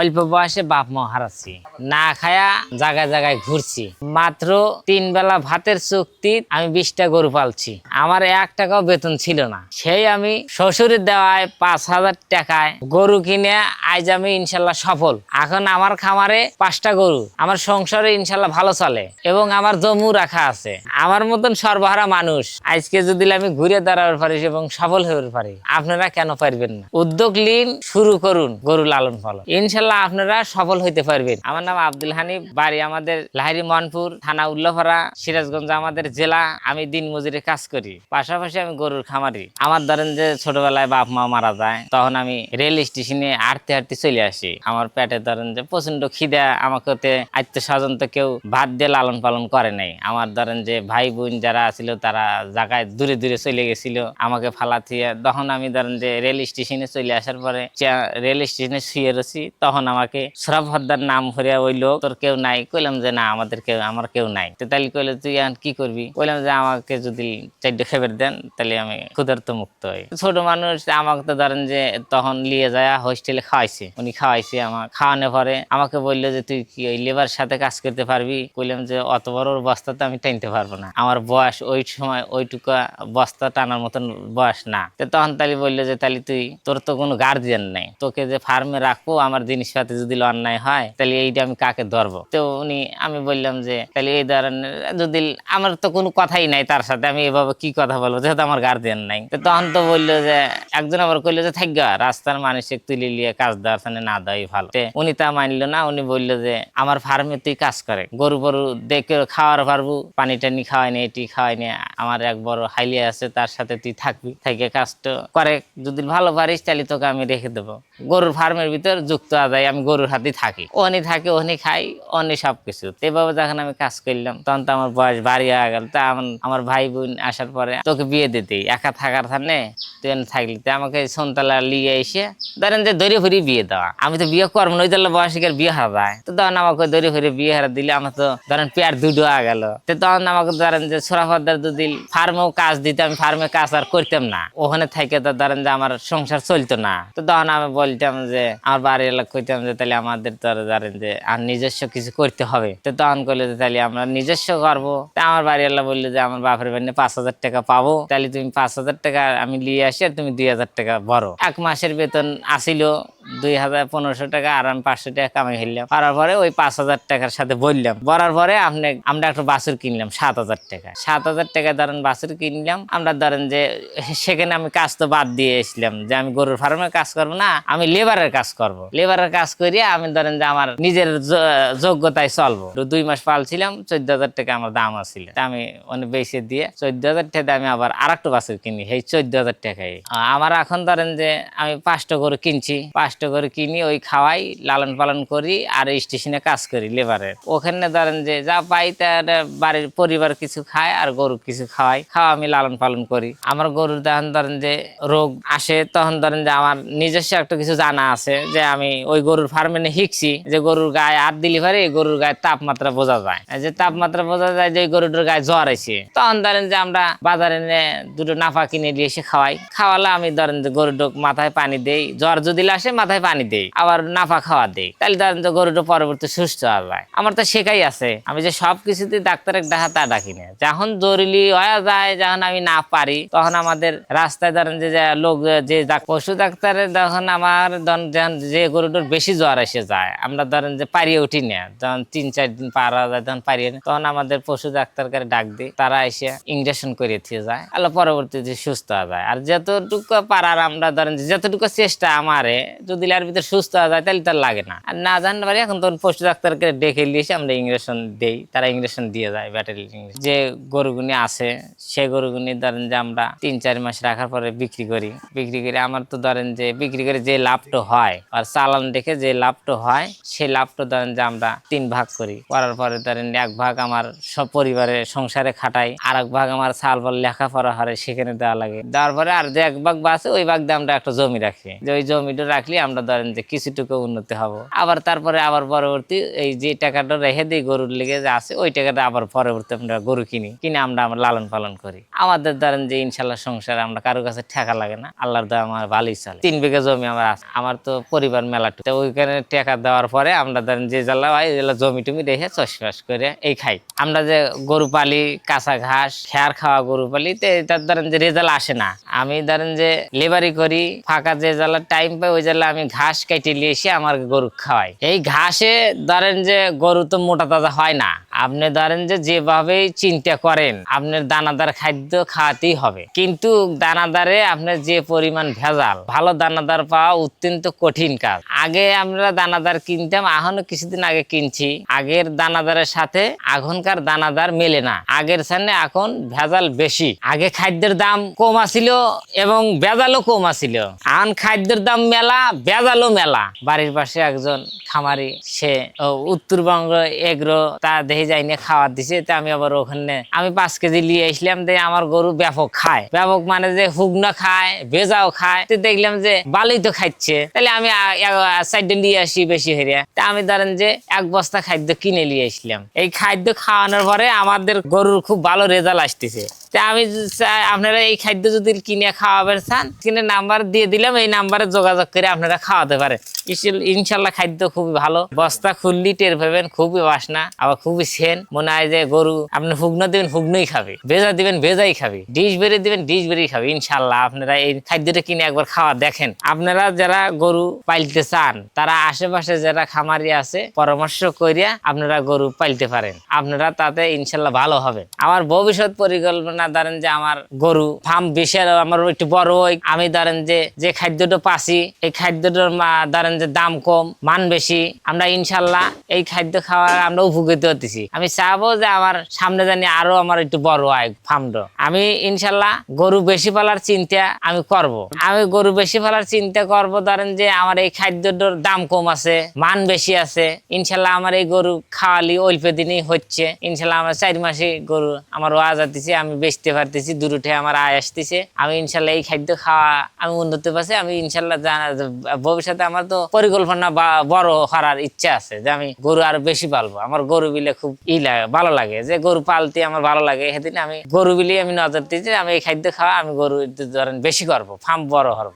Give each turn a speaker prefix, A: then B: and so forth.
A: অল্প বয়সে বাপ মা হারাচ্ছি। না খায়া জায়গায় জায়গায় ঘুরছি। মাত্র তিন বেলা ভাতের চুক্তি আমি বিশটা গরু পালছি। আমার এক টাকাও বেতন ছিল না। সেই আমি শ্বশুরের দেওয়ায় পাঁচ হাজার টাকায় গরু কিনে আজ আমি ইনশাল্লাহ সফল। এখন আমার খামারে পাঁচটা গরু। আমার সংসারে ইনশাল্লাহ ভালো চলে এবং আমার জমু রাখা আছে। আমার মতন সর্বহারা মানুষ আজকে যদি আমি ঘুরে দাঁড়াতে পারি এবং সফল হতে পারি, আপনারা কেন পারবেন না? উদ্যোগ লিন শুরু করুন গরু লালন পালন। ইনশাল্লাহ আপনারা সফল হইতে পারবেন। আমার নাম আব্দুল হানিফ বাড়ি আমাদের লাহিরি মনপুর, থানা উল্লাপাড়া সিরাজগঞ্জ আমাদের জেলা। আমি দিন মজুরি কাজ করি। পাশাপাশি আমি গরুর খামারি। আমার ধরেন যে ছোটবেলায় বাপ মা মারা যায়, তখন আমি রেল স্টেশনে হাঁটতে হাঁটতে চলে আসি। আমার পেটে ধরেন যে প্রচণ্ড খিদা, আমাকে আত্মীয় স্বজন তো কেউ ভাত দিয়ে লালন পালন করে নাই। আমার ধরেন যে ভাই বোন যারা ছিল, তারা জায়গায় দূরে দূরে চলে গেছিল, আমাকে ফালাথিয়ে তখন আমি ধরেন যে রেল স্টেশনে চলে আসার পরে রেল স্টেশনে শুয়ে রয়েছি, তখন আমাকে সরব হদ্দার নাম ধরে ওই লোক তোর কেউ নাই? কইলাম যে, না, আমাদের কেউ, আমার কেউ নাই। তো তাহলে কইলে, তুই এখন কি করবি? কইলাম যে, আমাকে যদি চারটে খেবের দেন তাহলে আমি ক্ষুধার্ত মুক্ত হই। ছোট মানুষ আমাকে তো ধরেন যে, তখন নিয়ে যায়, হোস্টেলে খাওয়াইছে। উনি খাওয়াইছে আমার, খাওয়ানোর পরে আমাকে বলল যে, তুই কি ওই লেবার সাথে কাজ করতে পারবি? কইলাম যে, অত বড় বস্তা তো আমি টানতে পারব না। আমার বয়স ওই সময় ওইটুকু বস্তা টানার মতন বয়স না। তো তখন তাহলে বলল যে তাহলে তুই, তোর তো কোনো গার্জিয়ান নাই। তোকে যে ফার্মে রাখব, আমার জিনিসপাতি যদি অন্যায় হয়, তাহলে এইটা আমি কাকে ধরবো? তো উনি, আমি বললাম যে, তাহলে এই ধরনের, যদি আমার তো কোনো কথাই নাই তার সাথে, আমি এভাবে কি কথা বলব? যেহেতু আমার গার্জিয়ান নাই। তো তখন তো বলল যে, একজন আবার কইলো যে থাকগা রাস্তার মানুষে তুলে নিয়ে কাজ দেওয়ার সামনে না দেওয়াই ভালো। উনি তা মানলো না, উনি বলল যে, আমার ফার্মে তুই কাজ করে। গরু গরু দেখে খাওয়ার পারব, পানি টানি খাওয়াই নি এটি খাওয়াই নি। আমার এক বড় হাইলিয়া আছে, তার সাথে তুই থাকবি থেকে কাজটা করে। যদি ভালো পারিস, তাহলে তোকে আমি রেখে দেবো। গরুর ফার্মের ভিতর যুক্ত আদায় আমি গরুর হাতেই থাকি। ওনি থাকে ওনি খাই, অনি সব কিছু এভাবে যখন আমি কাজ করলাম, তখন তো আমার বয়স বাড়ি হয়ে গেল। তা আমার- আমার ভাই বোন আসার পরে তোকে বিয়ে দিতেই একা থাকার থানে তুই থাকলি। তো আমাকে সন্তালা লিয়ে এসে ধরেন যে দড়ি ফিরি বিয়ে দেওয়া। আমি তো বিয়ে করব ওই জন্য বয়সীকের বিয়ে হারা যায়। তো তখন আমাকে দড়ি ফিরে বিয়ে হারা দিলে আমার তো ধরেন পেয়ার দুটো আ গেল। তো তখন আমাকে ধরেন যে সোরাফাদার যদি ফার্মেও কাজ দিতে, আমি ফার্মে কাজ আর করতাম না। ওখানে থেকে তো ধরেন যে আমার সংসার চলতো না। তো তখন আমি বলতাম যে আমার বাড়ি লোক কইতাম যে তাহলে আমাদের তো আর জানেন যে, আর নিজস্ব কিছু করতে হবে। তো তখন করলে যে তাহলে আমরা নিজস্ব করব। তা আমার বাড়ি এলাকা বলল যে, আমার বাপের বাড়ি পাঁচ হাজার টাকা পাবো। তাহলে তুমি পাঁচ হাজার টাকা আমি নিয়ে আসি আর তুমি দুই হাজার টাকা বড় এক মাসের বেতন আসিল। দুই হাজার পনেরোশো টাকা আর আমি পাঁচশো টাকা কামাই হইলাম। করার পরে ওই পাঁচ হাজার টাকার সাথে বললাম। বলার পরে আপনি আমরা একটা বাছুর কিনলাম, সাত হাজার টাকা। সাত হাজার টাকা ধরেন বাছুর কিনলাম। আমরা ধরেন যে সেখানে আমি কাজ তো বাদ দিয়ে এসলাম যে আমি গরুর ফার্মে কাজ করব না, আমি লেবারের কাজ করব। লেবারের কাজ করিয়ে আমি ধরেন যে আমার নিজের যোগ্যতায় চলবো। দুই মাস পালছিলাম, চোদ্দ হাজার টাকা আমার দাম আছিল। আমি অনেক বেশি দিয়ে চোদ্দ হাজার টাকা আমি আবার আর একটা বাছুর কিনি, সেই চোদ্দ হাজার টাকায়। আমার এখন ধরেন যে আমি পাঁচটা গরু কিনছি পাঁচটা গরু কিনি, ওই খাওয়াই, লালন পালন করি আর স্টেশনে কাজ করি লেবারের। ওখানে ধরেন যে যা পাই তার বাড়ির পরিবার কিছু খায় আর গরু কিছু খাওয়াই। খাওয়া আমি লালন পালন করি। আমার গরুর তখন ধরেন যে রোগ আসে, তখন ধরেন যে আমার নিজস্ব একটা কিছু জানা আছে যে আমি ওই গরুর ফার্মে শিখছি যে গরুর গায়ে আর দিলি পারে গরুর গায়ে তাপমাত্রা বোঝা যায়। যে তাপমাত্রা বোঝা যায় যে গরুটার গায়ে জ্বর আছে তখন ধরেন যে আমরা বাজারে নিয়ে দুটো নাফা কিনে দিয়ে এসে খাওয়াই। খাওয়ালে আমি ধরেন যে গরুটার মাথায় পানি দেই। জ্বর যদি আসে মাথায় পানি দেই, আবার নাফা খাওয়া দেই। তাহলে ধরেন যে গরুটা পরবর্তী সুস্থ হওয়া যায় আমার তো শেখাই আছে, আমি যে সব কিছুতে ডাক্তারের দেখা তা ডাকি না যখন জরুরি হয়ে যায়, যখন আমি না পারি, তখন আমাদের রাস্তায় ধরেন যে লোক, যে পশু ডাক্তারের যখন আমার যখন যে গরুটার বেশি জ্বর এসে যায়, আমরা ধরেন যে পারিয়ে উঠি না। যখন তিন, চার দিন পার হয়ে যায়, তখন পারিয়ে তখন আমাদের পশু ডাক্তারকে ডাক দিই, তারা এসে ইঞ্জেকশন করে দিয়ে যায়। আল্লাহ পরবর্তীতে সুস্থ হয়ে যায়। আর যতটুকু পারার আমরা ধরেন যতটুকু চেষ্টা আমারে যদি এর ভিতরে সুস্থ হয়ে যায়, তাহলে তার লাগে না। আর না জানতে পারি এখন তখন পশু ডাক্তারকে ডেকে নিয়ে আমরা ইঞ্জেকশন দেই, তারা ইঞ্জেকশন দিয়ে যায় ব্যাটারি যে গরুগুনি আছে, সে গরুগুনি ধরেন যে আমরা তিন চার মাস রাখার পরে বিক্রি করি। বিক্রি করে আমার তো ধরেন যে বিক্রি করে যে লাভটা হয়, আর চালান দেখে যে লাভটা হয় সেই লাভটা ধরেন যে আমরা তিন ভাগ করি। করার পরে ধরেন এক ভাগ আমার সব পরিবারে সংসারে খাটাই আর এক ভাগ আমার চাল বল লেখাপড়া হারে সেখানে দেওয়া লাগে। দেওয়ার পরে আর যে এক ভাগ বাসে ওই ভাগ দিয়ে আমরা একটা জমি রাখি। যে ওই জমিটা রাখলে আমরা ধরেন যে কিছুটুকু উন্নতি হব। আবার তারপরে আবার পরবর্তী এই যে টাকাটা রেখে দিই গরুর লেগে যে আছে, ওই টাকাটা আবার পরবর্তী আমরা গরু কিনি, কিনে আমরা আমরা লালন পালন করি। আমাদের ধরেন যে ইনশাল্লাহ সংসার আমরা কারও কাছে ঠেকা লাগে না, আল্লাহর দেওয়া আমার ভালোই চলে। তিন বিঘা জমি আমার আছে, আমার তো পরিবার মেলা তো ওইখানে টাকা দেওয়ার পরে আমরা ধরেন যে জ্বালা ওই জ্বালা জমি টমি রেখে চাষবাস করে এই খাই। আমরা যে গরু পালি, কাঁচা ঘাস, খেয়ার খাওয়া গরু পালি, তো এটার ধরেন যে রেজাল্ট আসে না। আমি ধরেন যে লেবারি করি, ফাঁকা যে জ্বালা টাইম পাই, ওই জ্বালা আমি ঘাস কেটে নিয়ে এসে আমার গরু খাওয়াই। এই ঘাসে ধরেন যে গরু তো মোটা তাজা হয় না। আপনি ধরেন যে যেভাবেই চিন্তা করেন, আপনার দানাদার খাদ্য খাওয়াতেই হবে। কিন্তু দানাদারে আপনার যে পরিমাণ ভেজাল, ভালো দানাদার পাওয়া অত্যন্ত কঠিন কাজ। আগে আমরা দানাদার কিনতাম, এখনও কিছুদিন আগে কিনছি। আগের দানাদারের সাথে এখনকার দানাদার মেলে না। আগের সামনে এখন ভেজাল বেশি। আগে খাদ্যের দাম কম আছিল এবং ভেজালও কম আছিল। এখন খাদ্যের দাম মেলা ভেজালও মেলা। বাড়ির পাশে একজন খামারি, সে উত্তরবঙ্গ এগ্রো, তা দেখে যাই না খাওয়ার দিছে, তা আমি আবার ওখানে, আমি পাঁচ কেজি নিয়ে আসলাম, দিয়ে আমার গরু ব্যাপক খায়। ব্যাপক মানে যে হুগনা খায়, ভেজাও খায়, তো দেখলাম যে বালুই তো খাচ্ছে তাহলে আমি সাইডে নিয়ে আসি বেশি হেরিয়া তা আমি ধরেন যে এক বস্তা খাদ্য কিনে নিয়ে আসলাম। এই খাদ্য খাওয়ানোর পরে আমাদের গরুর খুব ভালো রেজাল্ট আসতেছে। তা আমি আপনারা এই খাদ্য যদি কিনে খাওয়াবেন চান কিনে নাম্বার দিয়ে দিলাম, এই নাম্বারে যোগাযোগ করে আপনারা খাওয়াতে পারেন। ইনশাল্লাহ খাদ্য খুবই ভালো। বস্তা খুললি টের পাবেন, খুবই বাসনা, আবার খুবই সেন। মনে হয় যে গরু, আপনি হুগনো দিবেন হুগনোই খাবে। ভেজা দিবেন, ভেজাই খাবে। ডিশ বেড়ে দিবেন, ডিশ বেড়েই খাবে। ইনশাল্লাহ আপনারা এই খাদ্যটা কিনে একবার খাওয়া দেখেন। আপনারা যারা গরু পালতে চান, তারা আশেপাশে যারা খামারি আছে, পরামর্শ করিয়া আপনারা গরু পালতে পারেন। আপনারা তাতে ইনশাল্লাহ ভালো হবে আমার ভবিষ্যৎ পরিকল্পনা ধরেন যে আমার গরু, ফার্ম বিশাল, আমার একটু বড় আমি ধরেন যে যে খাদ্যটা পাচ্ছি এই খাদ্যটার ধরেন যে দাম কম, মান বেশি, আমরা ইনশাল্লাহ এই খাদ্য খাওয়ার আমরা উপকৃত হতেছি। আমি চাবো যে আমার সামনে জানি আরও আমার একটু বড় হয় ফার্মটা আমি ইনশাল্লাহ গরু বেশি পালার চিন্তা আমি করব। আমি গরু বেশি পালার চিন্তা করব, ধরেন যে আমার এই খাদ্যটার দাম কম আছে, মান বেশি আছে, ইনশাল্লাহ আমার এই গরু খাওয়ালি অল্প দিনই হচ্ছে। ইনশাল্লাহ আমার চার মাসে গরু আমার ওয়াজ আসতেছে আমি বেচতে পারতেছি, দূরুঠে আমার আয় আসতেছে। আমি ইনশাল্লাহ এই খাদ্য খাওয়া আমি উন্নতি পাচ্ছি আমি ইনশাল্লাহ জানা ভবিষ্যতে আমার তো পরিকল্পনা বা বড় করার ইচ্ছা আছে যে আমি গরু আরও বেশি পালবো। আমার গরু বিলে খুব ই লাগে, ভালো লাগে। যে গরু পালতে আমার ভালো লাগে, সেদিন আমি গরু বিলে আমি নজর যে আমি এই খাদ্য খাওয়া আমি গরু ধরেন বেশি করব ফার্ম বড় করব।